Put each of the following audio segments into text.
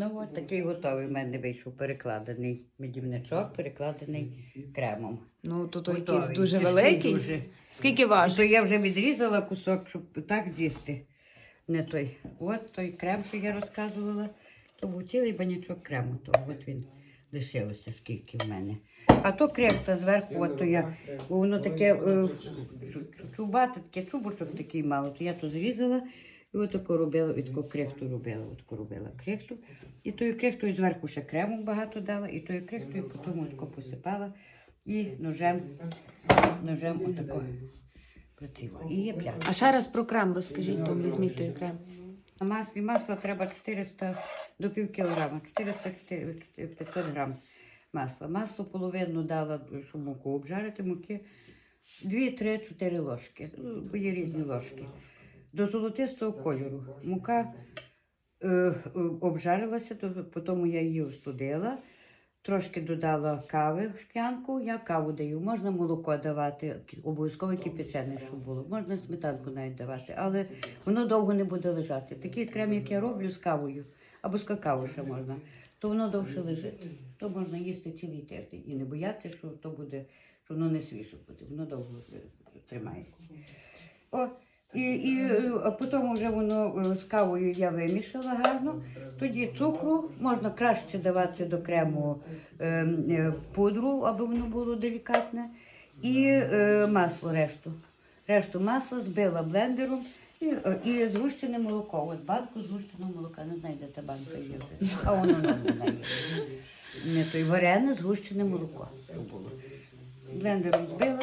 Ну от такий готовий в мене вийшов перекладений медівничок, перекладений кремом. Ну, то той Готовий. якийсь дуже Тяжкий великий. дуже. Скільки То важить? я вже відрізала кусок, щоб так з'їсти. Не той. От той крем, що я розказувала, то був цілий банячок крему. То от він лишився, скільки в мене. А то крехта зверху, от то я, воно таке е, чу- чубате, таке чубушок такий мало, то я то зрізала і отако робила, і таку крехту робила, отако робила крехту. І тою крехтою зверху ще крему багато дала, і тою крехтою потім отако посипала і ножем, ножем отако працювала. І є пляшка. А ще раз про крем розкажіть, то візьміть той крем. На маслі масла треба 400 до пів кілограма, 400 500 грам масла. Масло половину дала, щоб муку обжарити, муки 2-3-4 ложки, ну, бо є різні ложки. До золотистого кольору. Мука е, е, обжарилася, то потім я її остудила. Трошки додала кави в шклянку, я каву даю. Можна молоко давати, обов'язково кипячене, щоб було. Можна сметанку навіть давати, але воно довго не буде лежати. Такий крем, як я роблю з кавою, або з какао ще можна, то воно довше лежить. То можна їсти цілий тиждень і не боятися, що то буде, що воно не свіже буде, воно довго е, тримається. О, і, і е, потім вже воно е, з кавою я вимішала гарно. Тоді цукру можна краще давати до крему е, е, пудру, аби воно було делікатне, і е, масло решту. Решту масла збила блендером і, і згущене молоко. От банку згущеного молока. Не знаю, де банка є. А воно не знає. Не той варене згущене молоко. Блендером збила,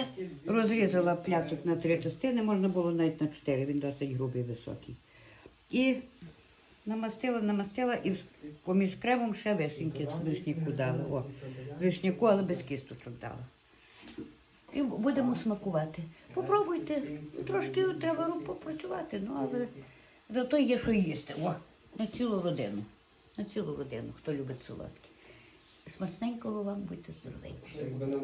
розрізала пляцок на три частини, можна було навіть на чотири, він досить грубий, високий. І намастила, намастила і поміж кремом ще вишеньки з вишняку дала. О, вишняку, але без кісточок дала. І будемо смакувати. Попробуйте, трошки треба попрацювати, ну але зато є що їсти. О, на цілу родину. На цілу родину, хто любить солодкі. Смачненького вам будьте здоровенькі.